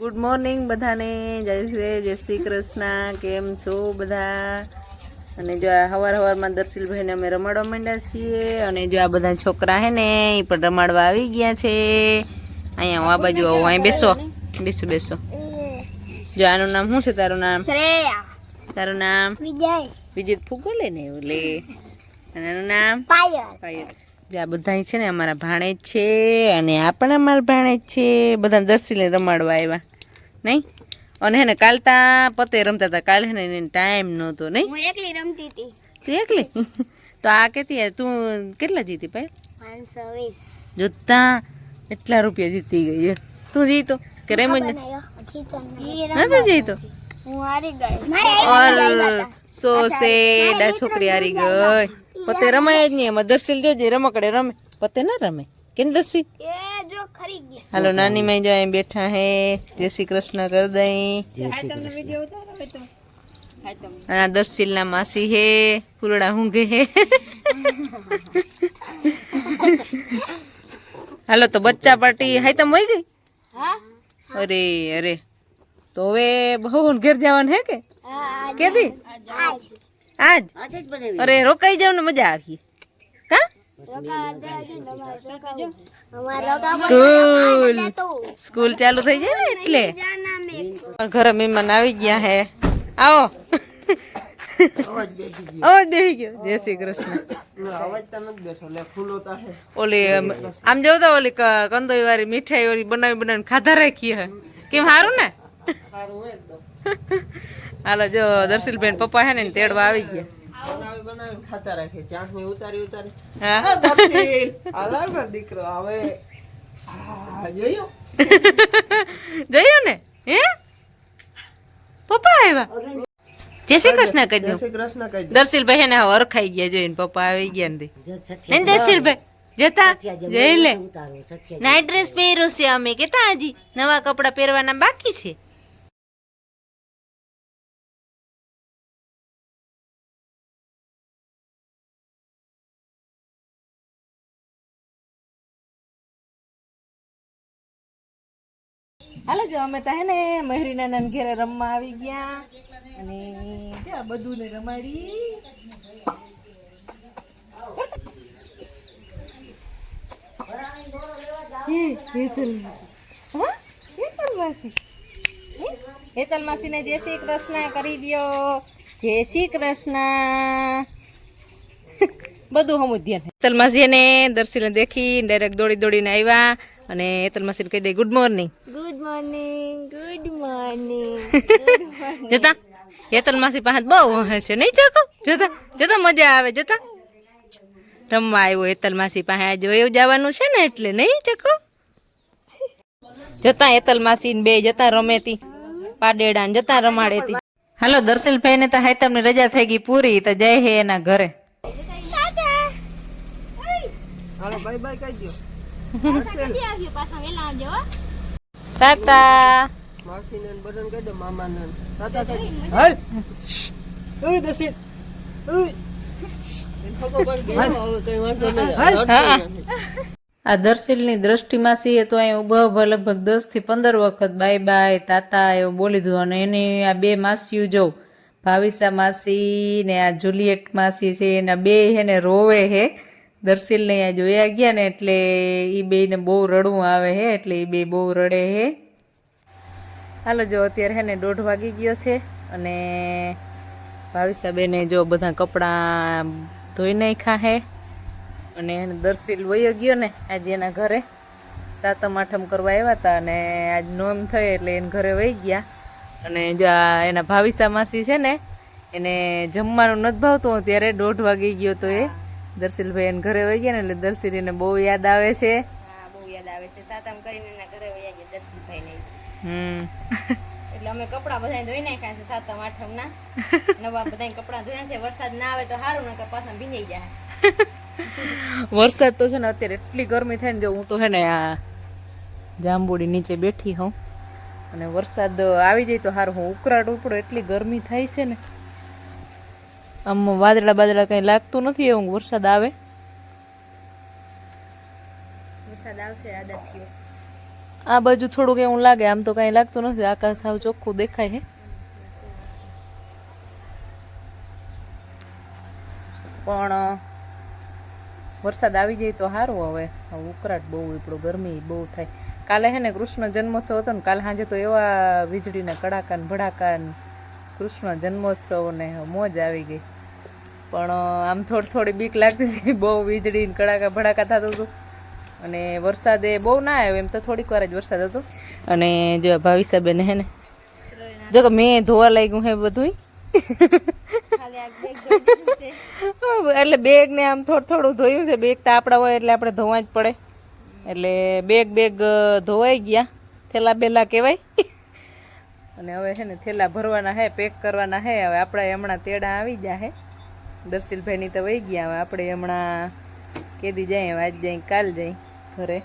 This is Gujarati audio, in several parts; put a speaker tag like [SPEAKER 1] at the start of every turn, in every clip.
[SPEAKER 1] મોર્નિંગ બધાને. જય શ્રી જય શ્રી કૃષ્ણ. કેમ છો બધા? અને જો આ હવાર હવારમાં દર્શિલભાઈને અમે રમાડવા માંડ્યા છીએ અને જો આ બધા છોકરા હે ને એ પણ રમાડવા આવી ગયા છે. અહીંયા હું આ બાજુ આવું અહીં બેસો. બેસો બેસો. જો આનું નામ શું છે તારું નામ? તારું નામ?
[SPEAKER 2] વિજય.
[SPEAKER 1] વિજિત ફૂગો લે ને એવું લે. અને એનું નામ?
[SPEAKER 2] પાયલ.
[SPEAKER 1] પાયલ. જે આ બધા છે ને અમારા ભાણેજ છે અને આ પણ અમારા ભાણેજ છે. બધા દર્શીને રમાડવા આવ્યા નહીં? અને હે ને કાલ તા પતે રમતા હતા કાલે ને એને ટાઈમ નહોતો નહીં?
[SPEAKER 2] હું એકલી રમતી હતી.
[SPEAKER 1] તું એકલી? તો આ કેતી તું કેટલા જીતી ભાઈ
[SPEAKER 2] પાંચસો વીસ.
[SPEAKER 1] જોતા એટલા રૂપિયા જીતી ગઈ છે તું જીતો? કે રેમ જ નથી જીતો
[SPEAKER 2] હું હારી ગઈ.
[SPEAKER 1] સો સે ડા છોકરી હારી ગઈ પતે રમાય જ નહીં એમાં દર્શીલ જોજે રમકડે રમે પતે ના રમે કેમ દર્શી
[SPEAKER 2] એ જો ખરી ગયા
[SPEAKER 1] હાલો નાની માઈ જો અહીં બેઠા હે જય શ્રી કૃષ્ણ કર દઈ
[SPEAKER 2] તમને વિડિયો ઉતારો હોય તો
[SPEAKER 1] અને આ દર્શીલ ના માસી હે ફૂલડા ઊંઘે હે હાલો તો બચ્ચા પાર્ટી હાઈ તો મોઈ ગઈ
[SPEAKER 2] હા
[SPEAKER 1] અરે અરે તો હવે બહુ ઘેર જવાનું હે કે કેદી આજ અરે રોકાઈ જાવ ને મજા આવી કા સ્કૂલ સ્કૂલ ચાલુ થઈ જાય ને એટલે ઘરે મહેમાન આવી ગયા હે આવો અવાજ બેસી ગયો જય શ્રી કૃષ્ણ ઓલી અમ, આમ જવું તો ઓલી ક- કંદોઈ વાળી મીઠાઈ ઓલી બનાવી બનાવીને ખાધા રાખી હે કેમ સારું ને હાલો જો દર્શિલબેન પપ્પા હે ને તેડવા આવી ગયા. હા. જોયું? ને? હે? પપ્પા આવ્યા? જય શ્રી કૃષ્ણ કહી દઉં. દર્શીલભાઈ એને હવે અરખાઈ ગયા જોઈને પપ્પા આવી ગયા ને નહીં દર્શીલભાઈ જતા જઈ લે. નાઇટ ડ્રેસ પહેર્યો છે અમે. કેતા હજી? નવા કપડા પહેરવાના બાકી છે? હાલો જો અમે તો હે ને મહેરીના નાન ઘેરે રમવા આવી ગયા. અને જો બધું ને રમાડી. શ્રી કૃષ્ણ કરી દ્યો. જય શ્રી કૃષ્ણ. બધું હમું ધ્યાન એને દર્શીને દેખી ડાયરેક્ટ દોડી દોડીને આવ્યા. અને એતલ માસીને કહી દે good morning
[SPEAKER 2] good morning good morning
[SPEAKER 1] જતા? એતલ માસી પાસે બહુ હશે નહીં ચાકો જતા? જતા મજા આવે જતા? રમવા આવ્યો એતલ માસી પાસે આજે એવું જવાનું છે ને એટલે નહીં ચકો જતા એતલ માસી ને બે જતા રમેતી પાડેડા ને જતા રમાડેતી. હાલો દર્શનભાઈ ને તો હાઈતમની રજા થઈ ગઈ પૂરી તો જય હે એના ઘરે.
[SPEAKER 2] હાલો પાછા વેલા આવજો હો.
[SPEAKER 1] ટાટા. આ દર્શીલની દ્રષ્ટિમાં સીએ તો અહીં ઊભા ઊભા લગભગ દસથી પંદર વખત બાય બાય તાતા એવું બોલી દીધું. અને એની આ બે માસીઓ જોઉં ભાવિસા માસી ને આ જુલિયટ માસી છે એના બે હે ને રોવે હે. દર્શીલને અહીંયા જોયા ગયા ને એટલે એ બેને બહુ રડવું આવે હે, એટલે એ બે બહુ રડે હે. હાલો, જો અત્યારે હે ને દોઢ વાગી ગયો છે અને ભાવિસા બેને જો બધા કપડાં ધોઈ નાખ્યા છે અને એને દર્શિલ વયો ગયો ને આજે એના ઘરે. સાતમ, આઠમ કરવા આવ્યા હતા અને આજ નોમ થઈ એટલે એને ઘરે વહી ગયા. અને જો આ એના ભાવિસા માસી છે ને, એને જમવાનું નથી ભાવતું ત્યારે દોઢ વાગી ગયો તો એ. દર્શીલભાઈ એને ઘરે વહી ગયા ને એટલે દર્શીલ ને બહુ યાદ આવે છે.
[SPEAKER 2] હા બહુ યાદ આવે છે. સાતમ કરીને એના ઘરે વહી ગયા દર્શનભાઈ ને.
[SPEAKER 1] હમ.
[SPEAKER 2] એટલે અમે કપડા બધા ધોઈ નાખ્યા છે સાતમ આઠમ ના નવા બધા કપડા ધોયા છે. વરસાદ ના આવે તો સારું ને પાછા ભીંજાઈ જાય
[SPEAKER 1] વરસાદ તો છે ને અત્યારે એટલી ગરમી થાય ને જો હું તો છે ને આ જાંબુડી નીચે બેઠી હોઉં. અને વરસાદ આવી જાય તો સારું હું ઉકળાટ ઉપડો એટલી ગરમી થાય છે ને. આમ વાદળા બાદળા કંઈ લાગતું નથી એવું? વરસાદ આવે?
[SPEAKER 2] વરસાદ આવશે આદત
[SPEAKER 1] આ બાજુ થોડુંક એવું લાગે આમ તો કઈ લાગતું નથી. આકાશ સાવ ચોખ્ખું દેખાય હે. પણ વરસાદ આવી જાય તો સારું હવે. ઉકરાટ ઉકળાટ બહુ એટલો ગરમી બહુ થાય. કાલે હે ને કૃષ્ણ જન્મોત્સવ હતો ને કાલે સાંજે તો એવા વીજળીના કડાકા ને ભડાકા કૃષ્ણ જન્મોત્સવ ને મોજ આવી ગઈ. પણ આમ થોડી થોડી બીક લાગતી હતી. બહુ વીજળી કડાકા ભડાકા થતું હતું. અને વરસાદે બહુ ના આવ્યો. એમ તો થોડીક વાર જ વરસાદ હતો. અને જો ભાવિસાબેન હે ને જો કે મેં ધોવા લાગ્યું હે બધું એટલે બેગ ને આમ થોડું થોડું ધોયું છે. બેગ તો આપણા હોય એટલે આપણે ધોવા જ પડે. એટલે બેગ બેગ ધોવાઈ ગયા. થેલા બેલા કહેવાય. અને હવે છે ને થેલા ભરવાના હે, પેક કરવાના હે. હવે આપણે હમણાં તેડા આવી ગયા હે. દર્શીલભાઈની તો વહી ગયા, હવે આપણે હમણાં કેદી જાય, આજ જાય, કાલ જાય ઘરે.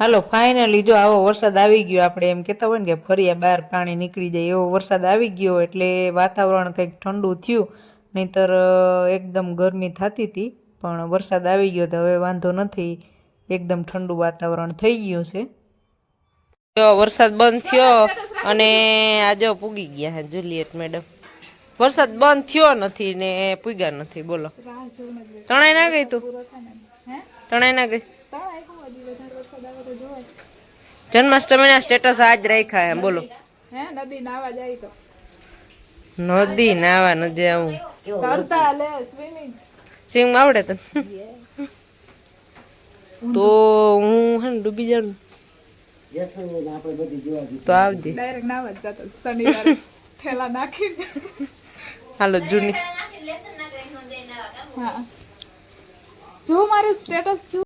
[SPEAKER 1] હાલો ફાઇનલી જો આવો વરસાદ આવી ગયો, આપણે એમ કહેતા હોય ને કે ફરિયા બહાર પાણી નીકળી જાય એવો વરસાદ આવી ગયો, એટલે વાતાવરણ કંઈક ઠંડુ થયું, નહીંતર એકદમ ગરમી થતી હતી, પણ વરસાદ આવી ગયો તો હવે વાંધો નથી. એકદમ ઠંડુ વાતાવરણ થઈ ગયું છે. જો વરસાદ બંધ થયો અને આ પૂગી ગયા હે, જુલિયટ મેડમ. વરસાદ બંધ થયો નથી ને પૂગ્યા નથી, બોલો. તણાઈ ના ગઈ તું? તણાઈ ના ગઈ? જન્માષ્ટમીના સ્ટેટસ આજ રાખ્યા હે, બોલો.
[SPEAKER 3] નદી નાવા જાય તો
[SPEAKER 1] નદી
[SPEAKER 3] સ્વિમિંગ
[SPEAKER 1] આવડે તને? તો હું હે ડૂબી જાઉં તો આવજે.
[SPEAKER 3] ડાયરેક્ટ નાવા જ જતો શનિવારે ઠેલા નાખીને.
[SPEAKER 1] હાલો જૂની.
[SPEAKER 3] હા. જો મારું સ્ટેટસ જો.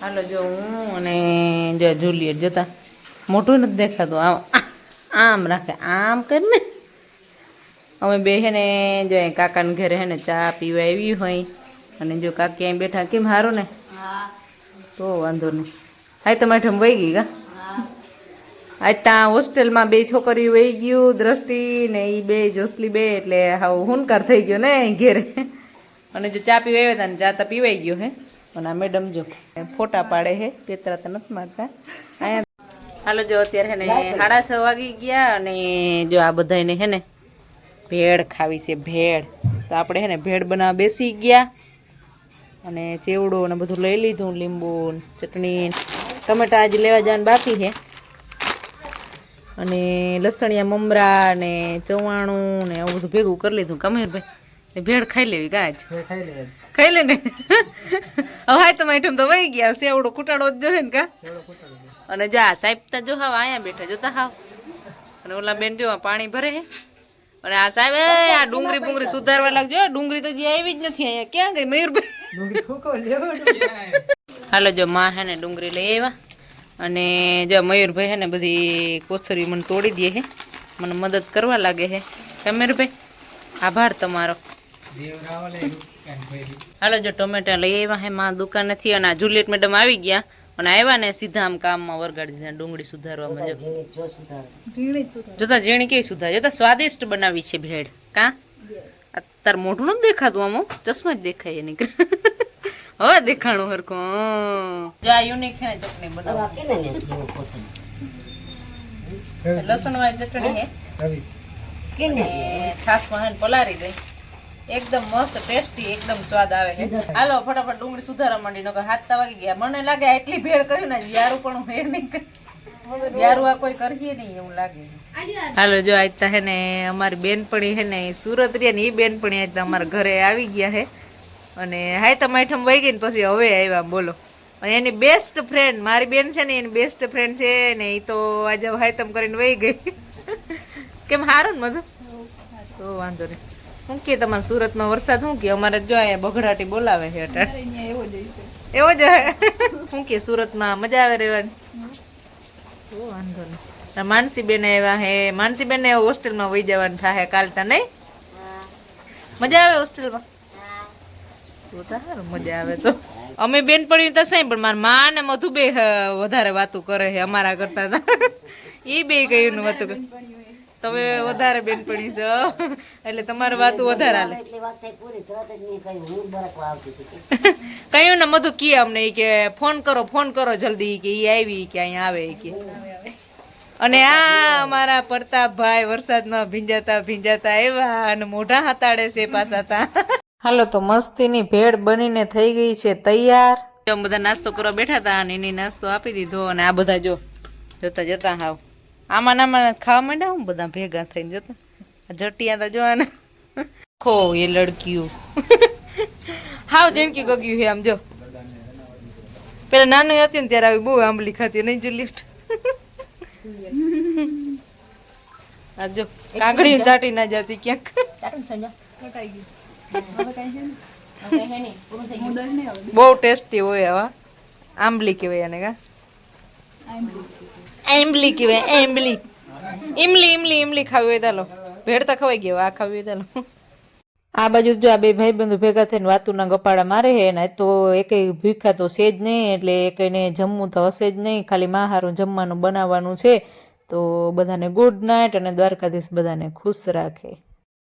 [SPEAKER 1] હાલો જો હું અને જો જુલિયટ જોતા. મોટું નથી દેખાતું આમ આમ રાખે આમ કરીને. અમે બે હે ને જો કાકાને ઘરે હે ને ચા પીવા આવી હોય. અને જો કાકી અહીં બેઠા કેમ સારું ને? તો વાંધો નહીં. હા તમારે વહી ગઈ કા? આજ ત્યાં હોસ્ટેલમાં બે છોકરીઓ વહી ગયું, દ્રષ્ટિ ને એ બે, જોસલી બે, એટલે હાવ હુનકાર થઈ ગયો ને ઘેરે. અને જો ચા પીવા આવ્યા હતા ને, ચા તો પીવાઈ ગયો હે. અને આ મેડમ જો ફોટા પાડે હે પેતરા તો નથી મારતા. અહીંયા હાલો જો અત્યારે હે ને, સાડા છ વાગી ગયા અને જો આ બધાને હે ને ભેળ ખાવી છે, ભેળ. તો આપણે હે ને ભેળ બનાવવા બેસી ગયા. અને ચેવડો ને બધું લઈ લીધું, લીંબુ ચટણી ટમેટા આજે લેવા જવાનું બાકી છે. અને લસણિયા મમરા ને ચવાણું ને આવું બધું ભેગું કરી લીધું. કમેરભાઈ ને ભેળ ખાઈ લેવી કાચ ખાઈ લે ને. હવે તમે આઈટમ તો વહી ગયા. સેવડો કુટાડો જ જોઈએ ને કા? અને જા સાહેબ તા જો હાવ અહીંયા બેઠા જોતા હાવ. અને ઓલા બેન જો પાણી ભરે હે. અને આ સાહેબ આ ડુંગળી બુંગળી સુધારવા લાગજો. ડુંગળી તો જે આવી જ નથી અહીંયા. ક્યાં ગઈ મયુરભાઈ? હાલો જો માં હે ને ડુંગળી લઈ આવ્યા. અને જો મયુરભાઈ હે ને બધી કોથરી મને તોડી દે હે. મને મદદ કરવા લાગે હે. કે મયુરભાઈ? આભાર તમારો. હાલો જો ટોમેટા લઈ આવ્યા હે. માં દુકાનેથી અને આ જુલિયટ મેડમ આવી ગયા. અને આવ્યા ને સીધા આમ કામમાં વરગાડી દીધા ડુંગળી સુધારવામાં
[SPEAKER 3] ઝીણી જ
[SPEAKER 1] જોતા ઝીણી કેવી સુધાર? જોતા સ્વાદિષ્ટ બનાવી છે ભેળ. કા? અત્યારે મોઢું નથી દેખાતું આમ ચશ્મા જ દેખાય એની. હવે દેખાણું હરખું જો આ યુનિક હે ને ચટણી બનાવવાની લસણ વાળી ચટણી હે. અને છાશમાં પલારી દે. એકદમ મસ્ત ટેસ્ટી એકદમ સ્વાદ આવે છે. હાલો ફટાફટ ડુંગળી સુધારા માંડી નકર હાથ વાગી ગયા. મને લાગે એટલી ભેળ કર્યું ને યારું પણ હું એ નહીં યારું આ કોઈ કરીએ નહીં એવું લાગે. હાલો જો આજ હે ને અમારી બેનપણી હે ને સુરત રે ને એ બેનપણી આજ અમારા ઘરે આવી ગયા હે. અને હાય તો વહી ગઈ ને પછી હવે આવ્યા બોલો. અને એની બેસ્ટ ફ્રેન્ડ મારી બેન છે ને એની બેસ્ટ ફ્રેન્ડ છે ને એ તો આજે હાયતમ કરીને વહી ગઈ. કેમ હારું ને મધુ તો વાંધો નહીં. શું કે તમારા સુરતમાં વરસાદ શું કે? અમારે જો અહીંયા બગડાટી બોલાવે છે
[SPEAKER 3] એવો જ
[SPEAKER 1] એવો જ હે શું કે સુરતમાં મજા આવે રહેવાની? તો વાંધો નહીં. માનસી બેન આવ્યા હે. માનસી બેન હોસ્ટેલમાં વહી જવાનું થાય કાલ તા નહીં? મજા આવે હોસ્ટેલમાં તો તો સારું મજા આવે તો. અમે બેન પડ્યું તો સહી પણ મારા મા ને મધુ બે હ, વધારે વાતું કરે છે અમારા કરતા હતા એ બે કયું વાતું કરે. તમે વધારે બેનપણી છો એટલે તમારે વાતું વધારે હાલે.
[SPEAKER 4] એટલી વાત થઈ પૂરી તરત જ મેં કહ્યું હું બરકવા આવતી હતી.
[SPEAKER 1] કયું ને મધુ કી અમને કે ફોન કરો ફોન કરો જલ્દી. કે એ આવી કે અહીંયા આવે. કે. અને આ અમારા પ્રતાપભાઈ વરસાદમાં ભીંજાતા ભીંજાતા એવા અને મોઢા હાતાડે છે પાછા તા. હાલો તો મસ્તીની ભેળ બનીને થઈ ગઈ છે. તૈયાર? જો બધા નાસ્તો કરવા બેઠા હતા અને એની નાસ્તો આપી દીધો અને આ બધા જો જોતા જતા હાવ. આમાં નામાં ખાવા માંડ્યા હું બધા ભેગા થઈને જતા. જટિયા તો જો ખો એ લડકીઓ. હાવ જણકી ગગ્યું છે આમ જો. પેલા નાનું હતી ને ત્યારે આવી બહુ આંબલી ખાતી નહીં જુલિયટ આ જો કાંગડી સાટી ના જતી ક્યાંક.
[SPEAKER 2] ચાટું
[SPEAKER 3] સટાઈ ગયું.
[SPEAKER 1] બહુ ટેસ્ટી હોય આવા. આંબલી કહેવાય એને કા? આંબલી કહેવાય, આંબલી. ઇમલી ઇમલી ઇમલી ખાવી હોય ચાલો ભેળ ખવાઈ ગયો આ ખાવી હોય ચાલો આ બાજુ જો આ બે ભાઈ બંધુ ભેગા થઈને વાતુના ગપાડા મારે હે ને તો એક ભીખા તો છે જ નહીં, એટલે એકને જમવું તો હશે જ નહીં. ખાલી માહારું જમવાનું બનાવવાનું છે, તો બધાને ગુડ નાઇટ અને દ્વારકાધીશ બધાને ખુશ રાખે.